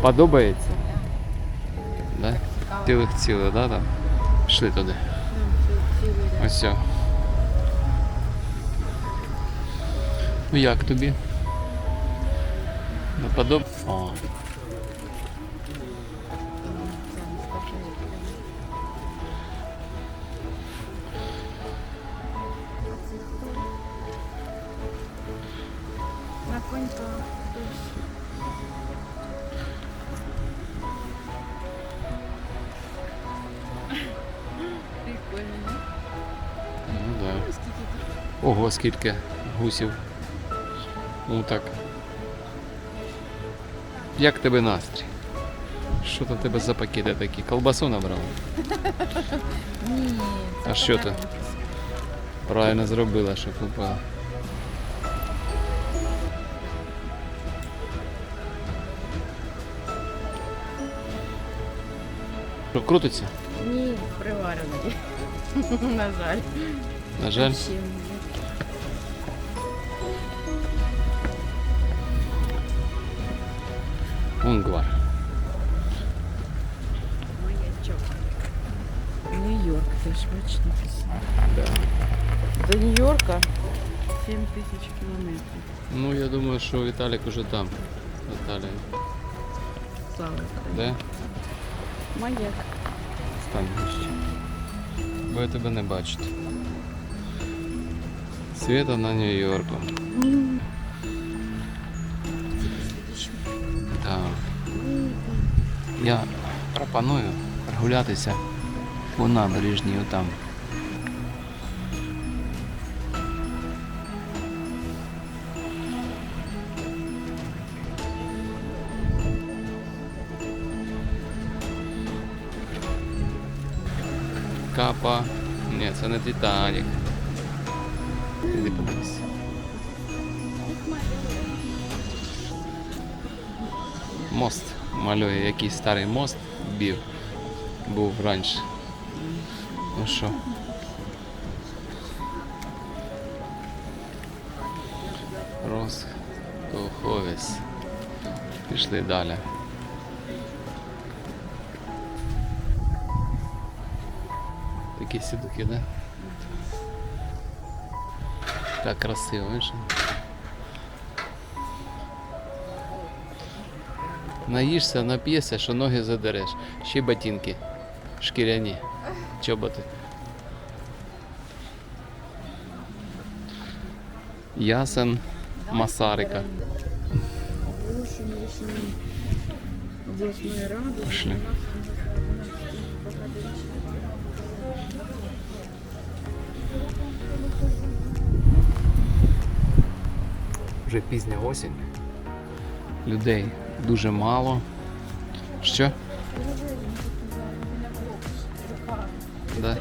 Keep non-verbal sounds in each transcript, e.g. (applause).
Подобається? Да? Цілих цілих, да, там? Пішли туди. Ось все. Ну як тобі? Не подоб... О. Прикольно. Ну да. Скільки тут? Ого, скільки гусів. Ну так. Як тебе настрій? Що в тебе за пакети такі? Колбасу набрав? (laughs) Ні. А що ти? Правильно зробила, що купила. Що, крутиться? Ні, приварений. (laughs) На жаль. На жаль. Ще ні. Унгвар. Маячок. Нью-Йорк теж бачиш написано. Да. До Нью-Йорка 7 тисяч кілометрів. Ну, я думаю, що Віталік уже там. Віталій. Слава Україні. Де? Маяк. Стань ближче. Бо я тебе не бачити. Світа на Нью-Йорку. Так. Я пропоную прогулятися по набережній отам. Капа. Ні, це не Титанік. Іди подивись. Мост малює, який старий мост бів. Був раніше. Ну що? Розкоховець. Пішли далі. Такі сідуки, да? Так красиво, видиш? Наїшся, нап'єшся, що ноги задереш. Ще ботинки. Шкіряні. Чоботи. Ясен Масарика. Пошли. Вже пізня осінь. Людей дуже мало. Що? Да.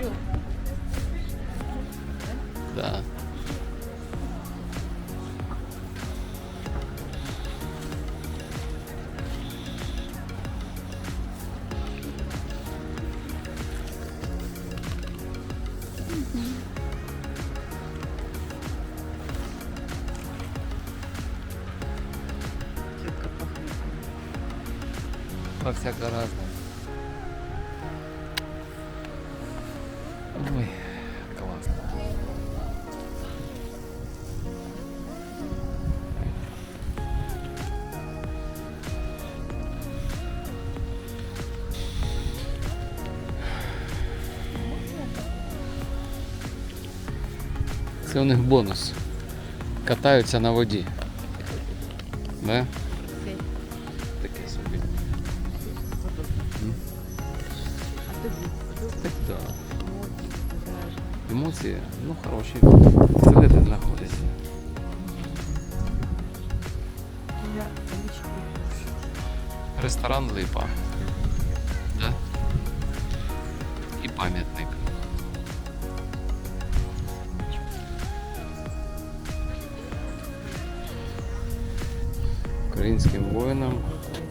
Да. Во всяко разное. Ой, классно. Це у них бонус. Катаються на воді. Да? Так, да. Емоції, ну, хороші. Це де ти знаходишся? Ресторан Липа. Да? І пам'ятник. Українським воїнам,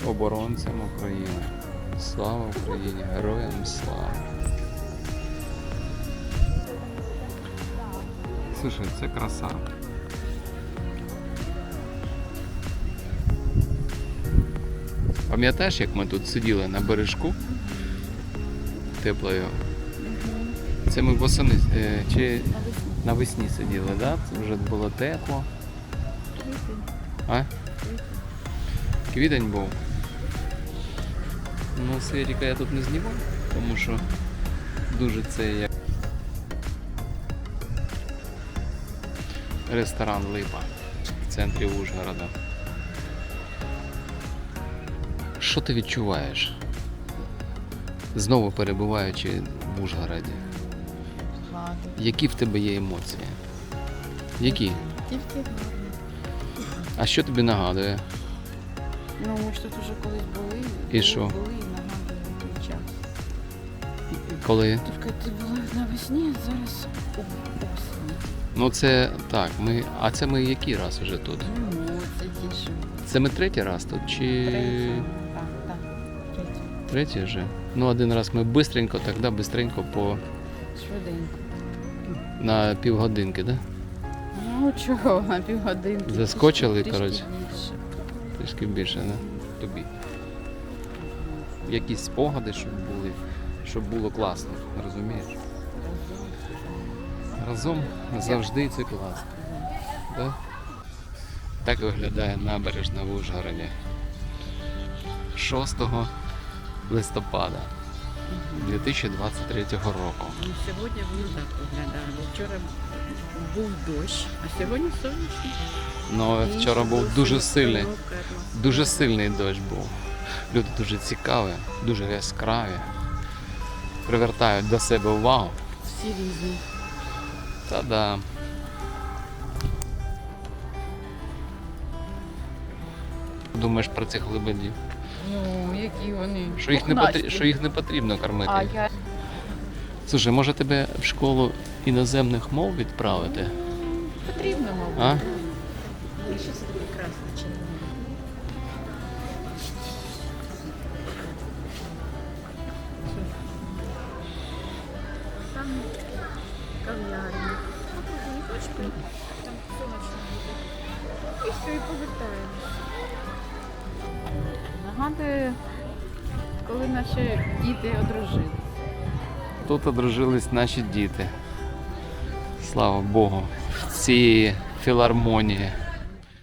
оборонцям України. Слава Україні! Героям слава! Слушай, це краса. Пам'ятаєш, як ми тут сиділи на бережку теплою? Це ми восени е, чи навесні сиділи, да? Це вже було тепло. А? Квітень був. Ну, Світіка я тут не знімав, тому що дуже це як. Ресторан Липа в центрі Ужгорода. Що ти відчуваєш? Знову перебуваючи в Ужгороді. Ладно. Які в тебе є емоції? Які? Тільки. А що тобі нагадує? Ну, ми ж тут вже колись були. І що? Були Коли? Тільки ти була навесні, а зараз у осені. Ну це так, ми. А це ми який раз вже тут? Ну, це тіше. Це ми третій раз тут чи. Так, так. Третій вже? Ну один раз ми бистренько, так да, бистренько по Швиденько. на півгодинки, да? Ну чого, на півгодинки. Заскочили, трішки- коротше. трішки більше. Трішки більше, да? Тобі. Якісь спогади, щоб були, щоб було класно, розумієш? Разом завжди це класно. Да? Так виглядає набережна в Ужгороді. 6 листопада 2023 року. Ну, сьогодні воно так виглядає. Вчора був дощ, а сьогодні сонячно. Ну, вчора був дуже сильний, дуже сильний дощ був. Люди дуже цікаві, дуже яскраві. Привертають до себе увагу. Всі різні. Та-да. Думаєш про цих лебедів? Ну, які вони. Що їх, не потрібно, що їх не потрібно кормити. А я Слушай, може тебе в школу іноземних мов відправити? потрібно, мабуть. А? І що це таке Нагадує, коли наші діти одружились. Тут одружились наші діти. Слава Богу. В цій філармонії.